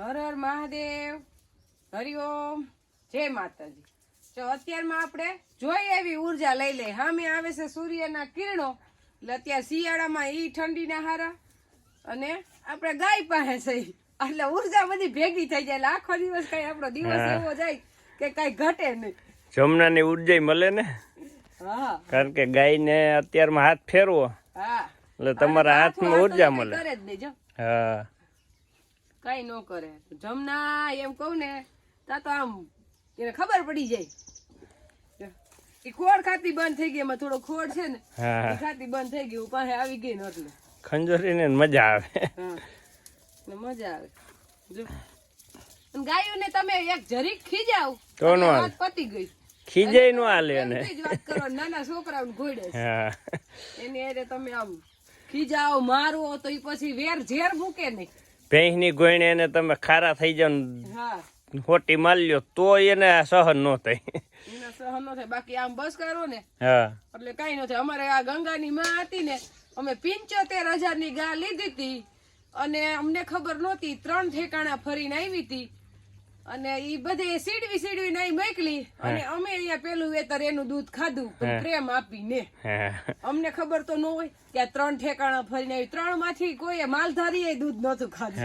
હર હર મહાદેવ. હરિઓમ જય માતાજી. જો અત્યારમાં આપણે જોઈએ એવી ઊર્જા લઈ લઈએ હામે આવે છે સૂર્યના કિરણો. એટલે અત્યારે શિયાળામાં એ ઠંડીના હારા. અને આપણે ગાય પાસે છે એટલે ઊર્જા બધી ભેગી થઈ જાય. એટલે આખો દિવસ કઈ આપણો દિવસ એવો જાય કે કઈ ઘટે નહીં. જમનાની ઊર્જા મળે ને? હા. કારણ કે ગાયને અત્યારમાં હાથ ફેરવો. હા. એટલે તમારા હાથમાં હાથો ઊર્જા મળે. જ નહીં હા. કઈ ન કરે. જમના એમ કહું ને તા તો આમ એને ખબર પડી જાય. એ ખોડ ખાતી બંધ થઈ ગઈ એમાં થોડો ખોડ છે ને એ ખાતી બંધ થઈ ગઈ પાસે આવી ગઈ ને એટલે. ખંજોરીને મજા આવે. ને મજા આવે. જો. અને ગાયોને તમે એક જરીક ખીજાવ તો નો પતી ગઈ. ખીજાય નો હાલે ને વાત કરો નાના છોકરાઓને ઘોડે હા. એની અરે તમે આમ ખીજાવ મારો તો એ પછી વેર ઝેર મૂકે નહીં. ભેંસની ગોયણે એને તમે ખારા થઈ જાવ ખોટી માલ લ્યો તો એને સહન નો થાય. સહન નો થાય. બાકી આમ બસ કરો ને. હા. એટલે કઈ થાય. અમારે આ ગંગાની માં હતી ને અમે પિંચોતેર હજારની ગા લીધી હતી. અને અમને ખબર નહોતી ત્રણ ઠેકાણા ફરીને આવી હતી. અને ઈ બધે સીડવી સીડવી નાઈ મોકલી અને અમે અહીંયા પેલું વેતર એનું દૂધ ખાધું પણ પ્રેમ આપીને. અમને ખબર તો ન હોય કે ત્રણ ઠેકાણા ફરીને આવી ત્રણમાંથી કોઈ માલધારી દૂધ નહોતું ખાધું.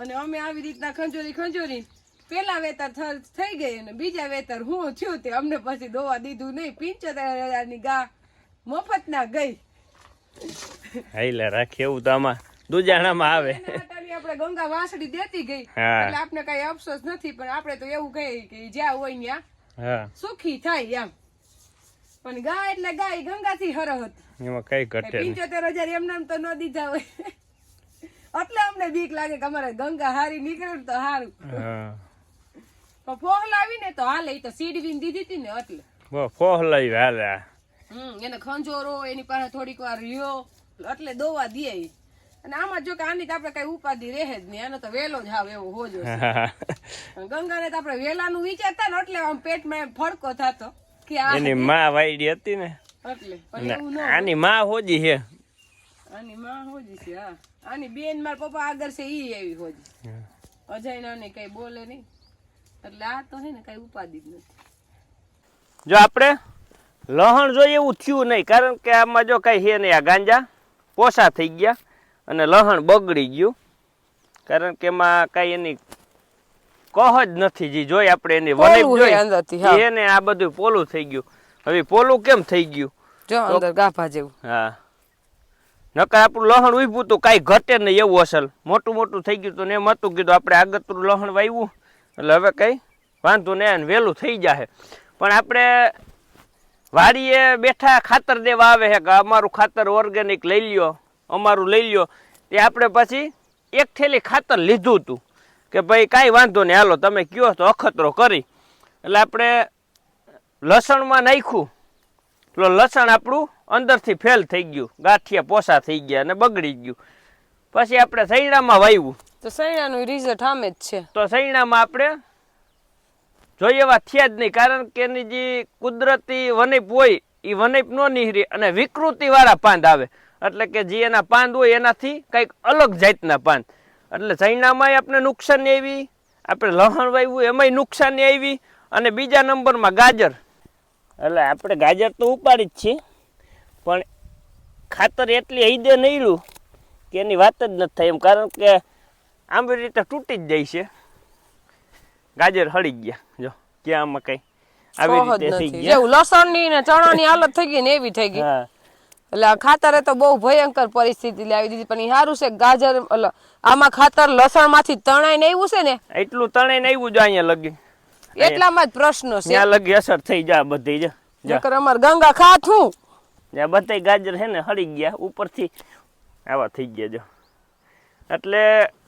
અને અમે આવી રીતના ખંજોરી ખંજોરી પેલા વેતર થઈ ગઈ અને બીજા વેતર હું થયું તે અમને પછી દોવા દીધું નહીં. પિંચોતેર હજારની ગા મફત ના ગઈ. હાઈલા રાખી એવું તો આમાં. દુજાણામાં આવે. આપણે ગંગા વાસડી દેતી ગઈ. એટલે આપને કઈ અફસોસ નથી પણ આપણે તો એવું કહીએ કે જ્યાં હોય ત્યાં સુખી થાય એમ. પણ ગાય એટલે ગાય ગંગાથી હરહત એમાં કઈ ઘટે પંચોતેર હજાર એમને તો ન દીધા હોય. એટલે અમને બીક લાગે કે અમારે ગંગા હારી નીકળે તો હારું. પણ ફોહ લાવીને તો હાલે તો સીડવીને દીધી હતી ને એટલે. ફોહ હાલે હમ એને ખંજોરો એની પાસે થોડીક વાર રહ્યો એટલે દોવા દે. અને આમાં જો કે આની તો આપણે કઈ ઉપાધિ રહે જ નહીં એનો તો વેલો જ હાવ એવો હોજો. હા. ગંગાને તો આપણે વેલાનું વિચારતા ને એટલે આમ પેટમાં ફડકો થતો કે એની માં વાયડી હતી ને? એટલે આની માં હોજી છે. આની માં હોજી છે હા. આની બેન મારા પપ્પા આગળ છે ઈ એવી હોજી. અજય નાની કઈ બોલે નહીં. એટલે આ તો હે ને કઈ ઉપાધિ જ નથી. જો આપણે લહણ જોઈએ એવું થયું નહીં કારણ કે આમાં જો કઈ છે નહીં આ ગાંજા પોસા થઈ ગયા. અને લહણ બગડી ગયું. કારણ કે એમાં કઈ એની કહ જ નથી જી. જોઈ આપણે એની વનેપ જોઈ. એને આ બધું પોલું થઈ ગયું. હવે પોલું કેમ થઈ ગયું? જો અંદર ગાભા જેવું. હા. નકર આપણું લહણ ઉભું તો કાંઈ ઘટે નહીં એવું અસલ. મોટું મોટું થઈ ગયું તો ને એમ હતું કીધું આપણે આગતરું લહણ વાવ્યું એટલે હવે કંઈ વાંધો નહીં વહેલું થઈ જાહે. પણ આપણે વાડીએ બેઠા ખાતર દેવા આવે છે કે અમારું ખાતર ઓર્ગેનિક લઈ લ્યો. અમારું લઈ લ્યો. તે આપણે પછી એક થેલી ખાતર લીધું હતું. કે ભાઈ કાંઈ વાંધો નહીં હાલો તમે કયો તો અખતરો કરી. એટલે આપણે લસણમાં નાખ્યું. એટલે લસણ આપણું અંદરથી ફેલ થઈ ગયું. ગાંઠિયા પોસા થઈ ગયા અને બગડી ગયું. પછી આપણે સૈણામાં વાવ્યું તો સૈણાનું રિઝલ્ટ આમે જ છે. તો સૈણામાં આપણે જોઈએ એવા થયા જ નહીં કારણ કે એની જે કુદરતી વનીપ હોય એ વનીપ ન નીહરી અને વિકૃતિવાળા પાંદ આવે. એટલે કે જે એના પાંદ હોય એનાથી કંઈક અલગ જાતના પાંદ. એટલે સૈણામાંય આપણે નુકસાન આવી આપણે લહણ વાવ્યું એમાંય નુકસાન આવી અને બીજા નંબરમાં ગાજર. એટલે આપણે ગાજર તો ઉપાડી જ છીએ પણ ખાતર એટલી હૈદે નહીં કે એની વાત જ નથી થાય એમ કારણ કે આમ રીતે તૂટી જ જાય છે. ગાજર હળી ગયા જો ક્યાં આમાં કઈ આવી રીતે થઈ ગયા. લસણ લસણની ને ચણાની હાલત થઈ ગઈ ને એવી થઈ ગઈ. હા. એટલે આ ખાતરે તો બહુ ભયંકર પરિસ્થિતિ લાવી દીધી. પણ સારું છે ગાજર એટલે આમાં ખાતર લસણમાંથી તણાઈ ને આવ્યું છે ને? એટલું તણાઈને ને આવ્યું જો અહીંયા લગી. એટલામાં જ પ્રશ્ન છે. ત્યાં લગી અસર થઈ જા બધી જ નકર અમાર ગંગા ખાથું. જ્યાં બધા ગાજર છે ને હળી ગયા ઉપરથી આવા થઈ ગયા જો. એટલે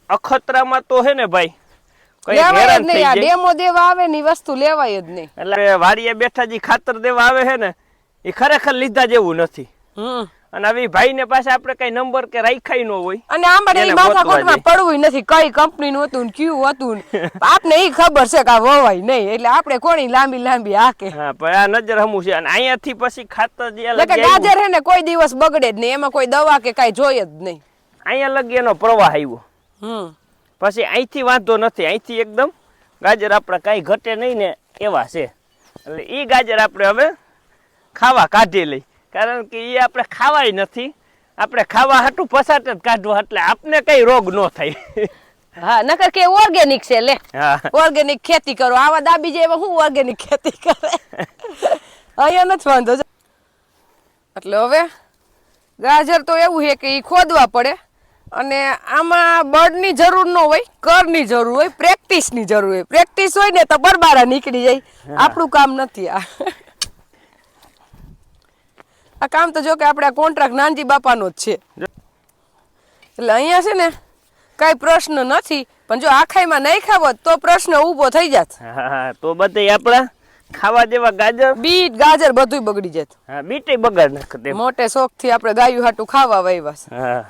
અખતરામાં તો હે ને ભાઈ કઈ લેવાય જ નહીં. આ ડેમો દેવા આવે ને વસ્તુ લેવાય જ નહીં. એટલે વાડીએ બેઠા જે ખાતર દેવા આવે છે ને એ ખરેખર લીધા જેવું નથી. અને હવે ભાઈ ને પાસે આપણે કઈ નંબર કે રાખ્યા ન હોય. અને આંબા એને એ માથા ગોતવા કોટમાં પડવું નથી. કઈ કંપની નું હતું કયું હતું આપને એ ખબર છે કે આ વવાય નહીં. એટલે આપણે કોની લાંબી લાંબી હાકે. હા પણ આ નજર હમું છે. અને અહીંયાથી પછી ખાતર જે એટલે ગાજર હે ને કોઈ દિવસ બગડે જ નહીં. એમાં કોઈ દવા કે કઈ જોઈએ જ નહીં. અહીંયા લગી એનો પ્રવાહ આવ્યો. હમ. પછી અહીંથી વાંધો નથી. અહીંથી એકદમ ગાજર આપણે કાંઈ ઘટે નહીં ને એવા છે. એટલે એ ગાજર આપણે હવે ખાવા કાઢી લઈ કારણ કે એ આપણે ખાવાય નથી. આપણે ખાવા હાટું પસાટ જ કાઢવા એટલે આપને કઈ રોગ ન થાય. હા નકર કે ઓર્ગેનિક છે લે. ઓર્ગેનિક ખેતી કરો. આવા દાબી જાય હું ઓર્ગેનિક ખેતી કરે? અહીંયા નથી વાંધો એટલે હવે ગાજર તો એવું છે કે એ ખોદવા પડે. અને આમાં બળની જરૂર ન હોય કરની જરૂર હોય પ્રેક્ટિસની જરૂર હોય. પ્રેક્ટિસ હોય ને તો બરબારા નીકળી જાય. આપણું કામ નથી આ. આ કામ તો જો કે આપણે કોન્ટ્રાક્ટ નાનજી બાપાનો જ છે. એટલે અહીંયા છે ને કાંઈ પ્રશ્ન નથી પણ જો આખાઈમાં નહીં ખાવો તો પ્રશ્ન ઊભો થઈ જાત. તો બધે આપણા ખાવા જેવા ગાજર? બીટ ગાજર બધુંય બગડી જાત. હા બીટે બગાડ નાખતે મોટે શોખથી આપણે ગાયું હાટું ખાવા વાવ્યા છે. હા.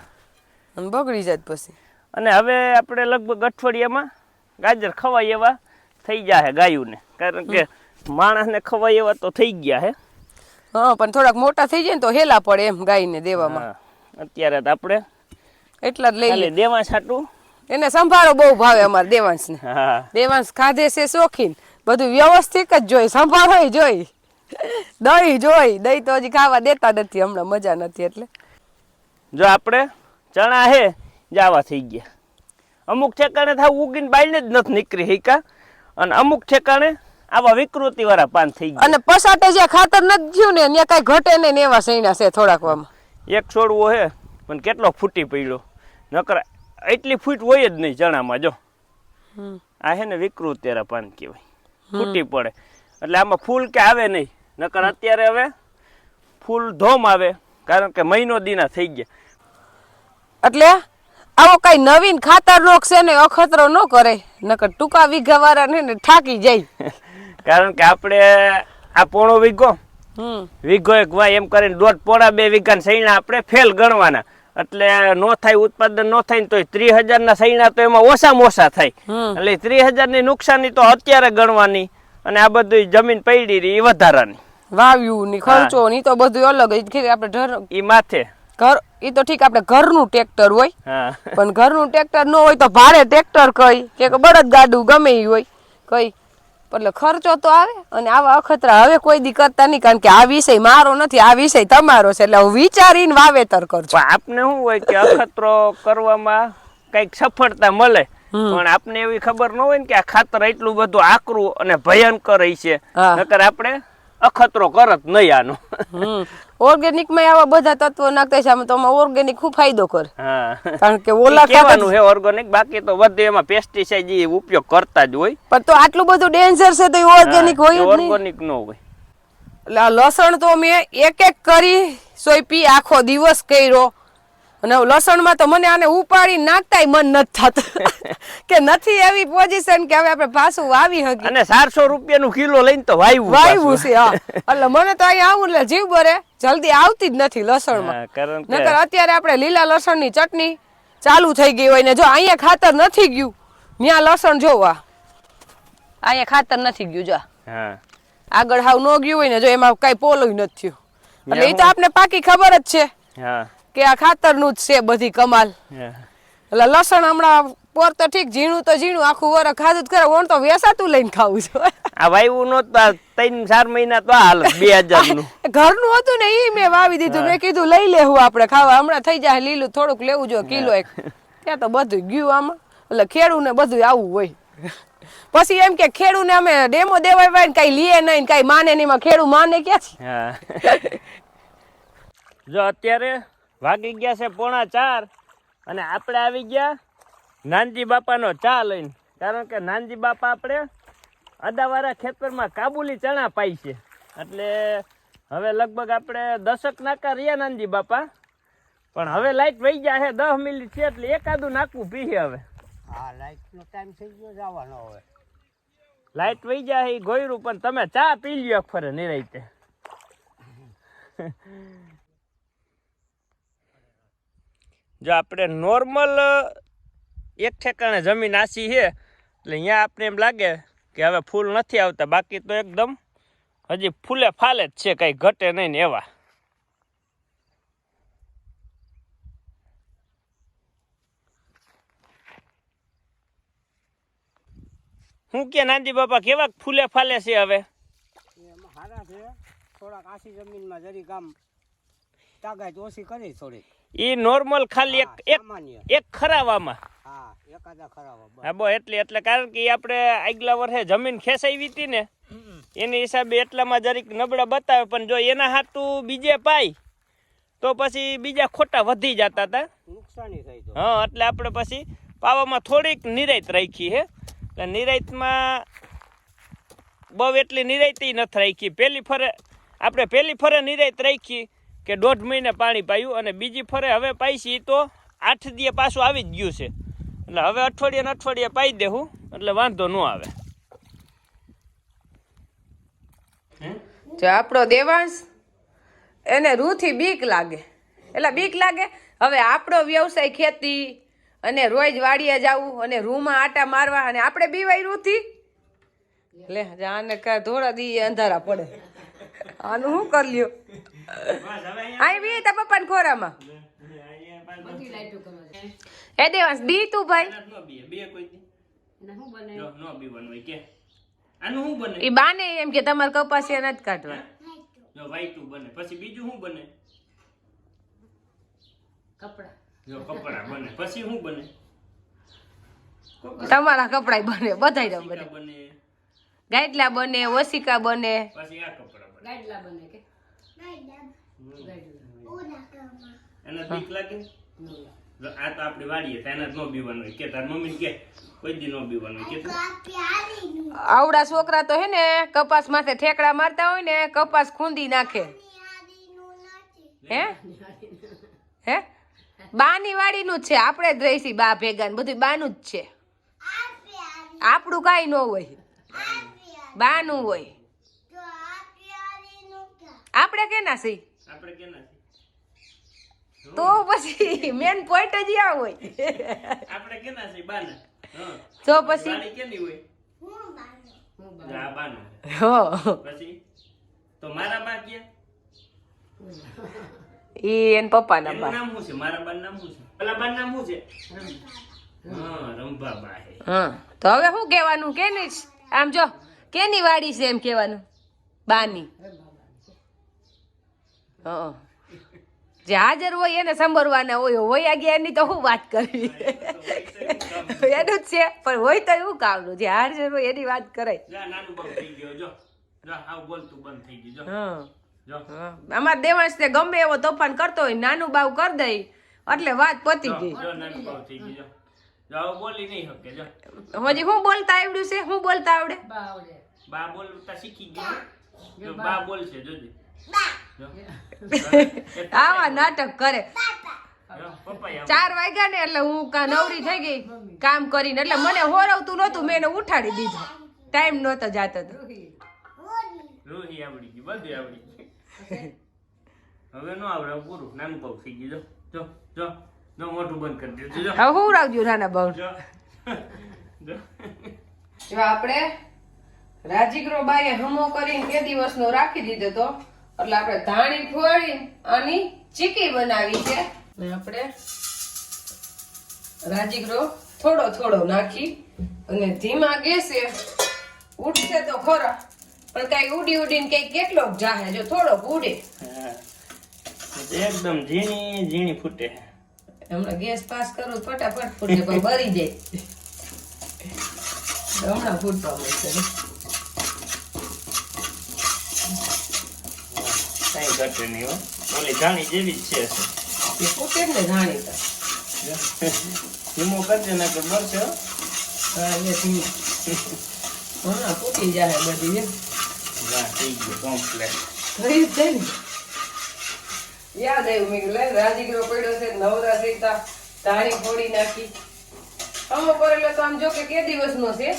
અને બગડી જાત પછી. અને હવે આપણે લગભગ અઠવાડિયામાં ગાજર ખવાય એવા થઈ જાય ગાયુંને. કારણ કે માણસને ખવાય એવા તો થઈ ગયા હે. હા પણ થોડાક મોટા થઈ જાય ને તો હેલા પડે એમ ગાયને દેવામાં. અત્યારે તો આપણે એટલા જ લઈ લે દેવા છાટું એને સંભાળો બહુ ભાવે અમારે દેવાંશને. દેવાંશ ખાધે છે શોખીન. બધું વ્યવસ્થિત જ જોઈ સંભાળો જોઈ. દહીં જોઈ. દહીં તો હજી ખાવા દેતા નથી હમણાં મજા નથી એટલે. જો આપણે ચણા હે જાવા થઈ ગયા. અમુક ઠેકાણે થાવ ઉગીને બાઈને જ નથી નીકળી હિકા અને અમુક ઠેકાણે આવા વિકૃતિ વાળા પાન થઈ ગયા. અને પસાટે જે ખાતર નથી થયું ને ત્યાં કાંઈ ઘટે નહીં ને એવા સૈણા છે થોડાક વામાં એક છોડવો હે પણ કેટલો ફૂટી પડ્યો. નકર એટલી ફૂટ હોય જ નહીં ચણામાં જો. આ હે ને વિકૃતિ વાળા પાન કહેવાય. ફૂટી પડે. એટલે આમાં ફૂલ કે આવે નહીં. નકર અત્યારે હવે ફૂલ ધોમ આવે કારણ કે મહિનો દીના થઈ ગયા. એટલે આવો કઈ નવીન ખાતર રોગ છે ને અખતરો ન કરે. નકર ટૂંકા વીઘા વાળા ને ઠાકી જાય. કારણ કે આપણે આ પોણો વીઘો વીઘો એક વાય એમ કરીને દોઢ પોણા બે વીઘા સૈણા આપણે ફેલ ગણવાના. એટલે નો થાય ઉત્પાદન નો થાય ને તો ત્રીસ હજાર ના સૈણા તો એમાં ઓછામાં ઓછા થાય. એટલે ત્રીસ હજારની નુકસાની તો અત્યારે ગણવાની અને આ બધું જમીન પડી રહી એ વધારાની. વાવ્યું ની ખર્ચો ની તો બધું અલગ. આપણે ઢર ઈ માથે. ઘર ઈ તો ઠીક આપણે ઘરનું ટ્રેક્ટર હોય. પણ ઘરનું ટ્રેક્ટર ન હોય તો ભાડે ટ્રેક્ટર કઈ? કે બળદ ગાડું ગમે ઈ હોય. કઈ? એટલે ખર્ચો તો આવે અને આવા અખતરા હવે કોઈ દી કરતા નહીં કારણ કે આ વિષય મારો નથી આ વિષય તમારો છે એટલે હું વિચારીને વાવેતર કરજો આપને શું હોય કે અખતરો કરવામાં કંઈક સફળતા મળે પણ આપને એવી ખબર ન હોય ને કે આ ખાતર એટલું બધું આકરું અને ભયંકર છે. નકર આપણે અખતરો કરત નહીં આનો. ઓર્ગેનિકમાં આવા બધા તત્વો નાખતા છે તો આમાં ઓર્ગેનિક ખૂબ ફાયદો કરે? કારણ કે ઓલા ખાવાનું હે છે ઓર્ગેનિક બાકી તો બધે એમાં પેસ્ટિસાઇડ ઉપયોગ કરતા જ હોય. પણ તો આટલું બધું ડેન્જર છે તો ઓર્ગેનિક હોય ઓર્ગેનિક નો હોય. એટલે આ લસણ તો મેં એક એક કરી સોયપી આખો દિવસ કર્યો. અને લસણમાં તો મને આને ઉપાડી નાખતાય મન નથી થતું. કે નથી એવી પોઝિશન કે હવે આપણે પાછું વાવી હકી અને ચારસો રૂપિયાનું કિલો લઈને તો વાયવું વાવ્યું છે હા. એટલે મને તો અહીંયા આવું એટલે જીવ બરે. જલ્દી આવતી જ નથી લસણમાં. નકર અત્યારે આપણે લીલા લસણની ચટણી ચાલુ થઈ ગઈ હોય ને જો અહીંયા ખાતર નથી ગયું ત્યાં લસણ જોવા. અહીંયા ખાતર નથી ગયું જો આગળ હાવ ન ગયું હોય ને જો એમાં કઈ પોલું નથી થયું. એટલે એ તો આપને પાકી ખબર જ છે. હા. કે આ ખાતરનું જ છે બધી કમાલ. એટલે લસણ હમણાં પોર તો ઠીક ઝીણું તો ઝીણું આખું વર ખાધું જ કરે ઓણ તો વેસાતું લઈને ખાવું છું. આ વાયવું નો ત્રણ ચાર મહિના તો હાલ બે હજારનું ઘરનું હતું ને એ મેં વાવી દીધું મેં કીધું લઈ લેવું આપણે ખાવા હમણાં થઈ જાય લીલું થોડુંક લેવું જોઈએ કિલો એક. ત્યાં તો બધું ગયું આમાં. એટલે ખેડૂ ને બધું આવું હોય. પછી એમ કે ખેડૂ ને અમે ડેમો દેવાય ભાઈ ને કઈ લીએ નહીં કઈ માને નહીં ખેડૂ માને ક્યાંથી હા. જો અત્યારે વાગી ગયા છે પોણા ચાર અને આપણે આવી ગયા નાનજી બાપાનો ચા લઈને. કારણ કે નાનજી બાપા આપણે અદાવાળા ખેતરમાં કાબુલી ચણા પાય છે. એટલે હવે લગભગ આપણે દશક નાકા રહ્યા નાનજી બાપા. પણ હવે લાઈટ વહી ગયા છે દસ મિનિટ છે એટલે એકાદું નાખવું પીએ હવે. હા લાઈટનો ટાઈમ થઈ ગયો જવાનો હવે. લાઈટ વહી જાય એ ગોયરું પણ તમે ચા પી લ્યો ફરે નિરાઈતે જો આપણે નોર્મલ એક ઠેકાણે જમીન આસી છે, એટલે અહીંયા આપણે એમ લાગે કે હવે ફૂલ નથી આવતા, બાકી તો એકદમ હજી ફૂલે ફાલે જ છે, કંઈ ઘટે નહીં ને એવા. હું કે નાનજી બાપા કેવા ફૂલે ફાલે છે હવે? સારા છે. થોડાક આસી જમીનમાં જરી કામ તાગાત ઓછી કરી થોડી એ નોર્મલ ખાલી એક એક એક ખરાવામાં. હા બો એટલે એટલે કારણ કે આપણે આગલા વર્ષે જમીન ખેંચાવી હતી ને એની હિસાબે એટલામાં જરીક નબળા બતાવે પણ જો એના હાટું બીજે પાય તો પછી બીજા ખોટા વધી જતા હતા નુકસાની થઈ હા એટલે આપણે પછી પાવામાં થોડીક નિરાયત રાખી હે. એટલે નિરાયતમાં બહુ એટલી નિરાયતી નથી રાખી. પહેલી ફરે આપણે પહેલી ફરે નિરાયત રાખી કે દોઢ મહિને પાણી પાયું અને બીજી ફરે હવે પાઈશી તો આઠ દીએ પાછું આવી જ ગયું છે. એટલે હવે અઠવાડિયે ને અઠવાડિયે પાઈ દેવું એટલે વાંધો ન આવે. જો આપણો દેવાંશ, એને રૂથી બીક લાગે. એટલે બીક લાગે, હવે આપણો વ્યવસાય ખેતી અને રોજ વાડીએ જવું અને રૂમાં આટા મારવા અને આપણે બીવાય રૂથી? લે આને થોડા દી અંધારા પડે. આનું શું કરી લ્યો? આઈ બી તા પપ્પાને ખોરામાં. એ દેવાંશ બી તું ભાઈ. આનું શું બને ઈ બાને એમ કે તમારે કપાસિયા નથી કાઢવા. જો વાઈટું બને. પછી બીજું શું બને? જો કપડા બને. પછી શું બને? તમારા કપડા બને બધાય બને. બને. ગાઈડલા બને ઓસિકા બને. પછી આ કપડા બને. એને બીક લાગે? આ તો આપણી વાડીએ એના જ ન બીવાનું હોય કે તાર મમ્મી કે કોઈ દી ન બીવાનું હોય કે આવડા છોકરા તો હે ને કપાસ માથે ઠેકડા મારતા હોય ને કપાસ ખૂંદી નાખે. હે? હે? બાની વાડીનું જ છે. આપણે જ રહીશી બા ભેગા ને. બધું બાનું જ છે. આપણું કાંઈ ન હોય. બાનું હોય. આપણે કેના સી આપણે કેના છે તો પછી મેન પોઈન્ટ જ આ હોય આપણે કેના છે બાના હા તો પછી વાડી કેની હોય આ બાનું હો પછી તો મારા બા ક્યાં ઈ એન પપ્પાના એનું બા નામ શું છે મારા બાનું નામ શું છે પેલા બાનું નામ શું છે હા રંભાબા હે હા તો હવે શું કહેવાનું કે નહીં આમ જો કેની વાડી છે એમ કહેવાનું બાની હા જે હાજર હોય એને સાંભળવાના હોય હોય ગયા એની તો શું વાત કરવી? એનું જ છે પણ હોય તો એવું કામનું જે હાજર હોય એની વાત કરાય. જા નાનું બહુ થઈ ગયો જો. જો હાવ બોલતું બંધ થઈ ગયું જો. હા. જો. હા. અમાર દેવાંશ ને ગમે એવો તોફાન કરતો હોય નાનું બાવ કરી દઈ એટલે વાત પતી ગઈ. જો નાનું બહુ થઈ ગયું જો. જો હવે બોલી નહીં શકે જો. હજી શું બોલતા આવડ્યું છે? શું બોલતા આવડે? બા બોલતા શીખી ગઈ બા. બોલશે જોજે. આવા નાટક કરે. ચાર વાગ્યા ને એટલે હું કા નવરી થઈ ગઈ કામ કરીને. એટલે મને હોરવતું નહોતું મેં એને ઉઠાડી દીધું. ટાઈમ નહોતો જાતો તો. રોહી. આવડી ગઈ બધું આવડી ગયું હવે નો આવડે પૂરું. નાનું બહુ થઈ ગયું. જો જો જો. જો મોઢું બંધ કરી દીધું. જો હવે હું રાખજો નાના બહુ જો. જો. જો આપણે રાજીગરો બાઈએ હમો કરીને કે દિવસનો રાખી દીધો તો એટલે આપણે ધાણી ફોડી આની ચીકી બનાવી છે. અને આપણે રાજીગરો થોડો થોડો નાખી અને ધીમા ગેસે ઉઠશે તો ખરા. પણ કઈ ઉડી ઉડીને કઈ કેટલો જાહે જો થોડોક ઉડે. એકદમ ઝીણી ઝીણી ફૂટે. હમણાં ગેસ પાસ કરું ફટાફટ ફૂટે પણ ભરી જાય. હમણાં ફૂટવા મળશે. કઈ હો ઓલી જાણી જેવી જ છે. એ ફૂટે જ ને જાણીતા ધીમો કરજે ને કે બરશે હા. એ થી હમણાં ફૂટી જાય બધી વાહ થઈ ગયું કમ્પ્લેટ થઈ જ ને. યાદ આવ્યું મેં લે રાજીગરો પડ્યો છે નવરા સીતા ધાણી ફોડી નાખી. અમો કરેલો તો આમ જો કે કે દિવસનો છે?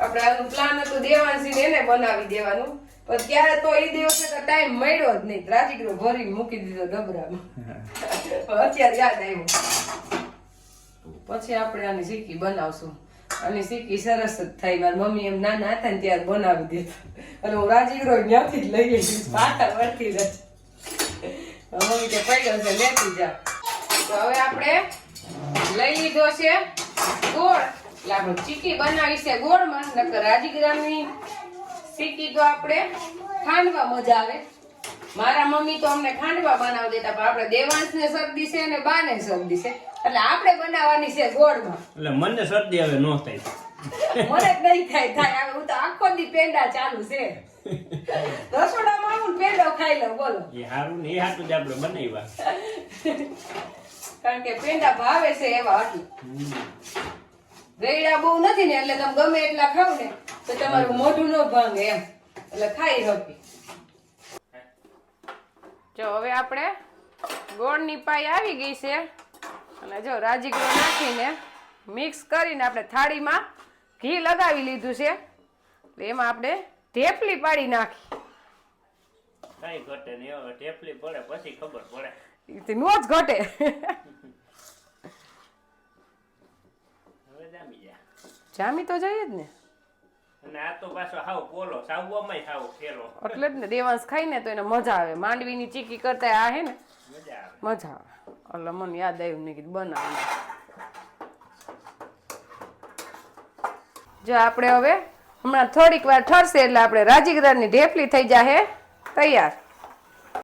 આપણે આનું પ્લાન હતું દેવાંશી એને બનાવી દેવાનું. પણ ત્યારે તો એ દિવસે તો ટાઈમ મળ્યો જ નહીં. રાજીગરો ભરી મૂકી દીધો ડબરામાં અત્યારે યાદ આવ્યું. પછી આપણે આની સિક્કી બનાવશું. અને સિક્કી સરસ જ થાય. મારી મમ્મી એમ નાના હતા ને ત્યારે બનાવી દીધું. અને હું રાજીગરો ત્યાંથી જ લઈ ગઈ પાછા વળતી જ મમ્મી કે પડ્યો છે લેતી જા. તો હવે આપણે લઈ લીધો છે ગોળ. એટલે આપણે ચીકી બનાવી છે ગોળમાં. નકર રાજગીરાની ચીકી તો આપણે ખાંડવા મજા આવે. મારા મમ્મી તો અમને ખાંડવા બનાવી દેતા પણ આપણે દેવાંશ ને શરદી છે અને બાને શરદી છે. એટલે આપણે બનાવવાની છે ગોળમાં. એટલે મને શરદી હવે નો થાય. મને જ નહીં થાય થાય. હવે હું તો આખો દી પેંડા ચાલુ છે. રસોડામાં આવું ને પેંડો ખાઈ લઉં બોલો. એ સારું ને એ હાટું જ આપણે બનાવ્યા. કારણ કે પેંડા ભાવે છે એવા હતું ગયડા બહુ નથી ને એટલે તમે ગમે એટલા ખાવ ને. તો તમારું મોઢું ન ભાંગે એમ. એટલે ખાઈ હકી જો હવે આપણે ગોળની પાઈ આવી ગઈ છે. અને જો રાજીગરો નાખીને મિક્સ કરીને આપણે થાળીમાં ઘી લગાવી લીધું છે. એમાં આપણે ઢેપલી પાડી નાખી. કઈ ઘટે નહીં હવે ટેપલી પડે પછી ખબર પડે. ઈ નો જ ઘટે. હવે જામી જા જામી તો જઈએ જ ને. અને આ તો પાછો હાવ પોલો સાવવામાં હાવ ફેરો એટલે જ ને દેવાંશ ખાઈને તો એને મજા આવે. માંડવીની ચીકી કરતા આ હે ને મજા આવે. મજા આવે. એટલે મને યાદ આવ્યું ને કીધું બનાવી જો આપણે હવે હમણાં થોડીક વાર ઠરશે એટલે આપણે રાજીગરાની ઢેફલી થઈ જાહે તૈયાર.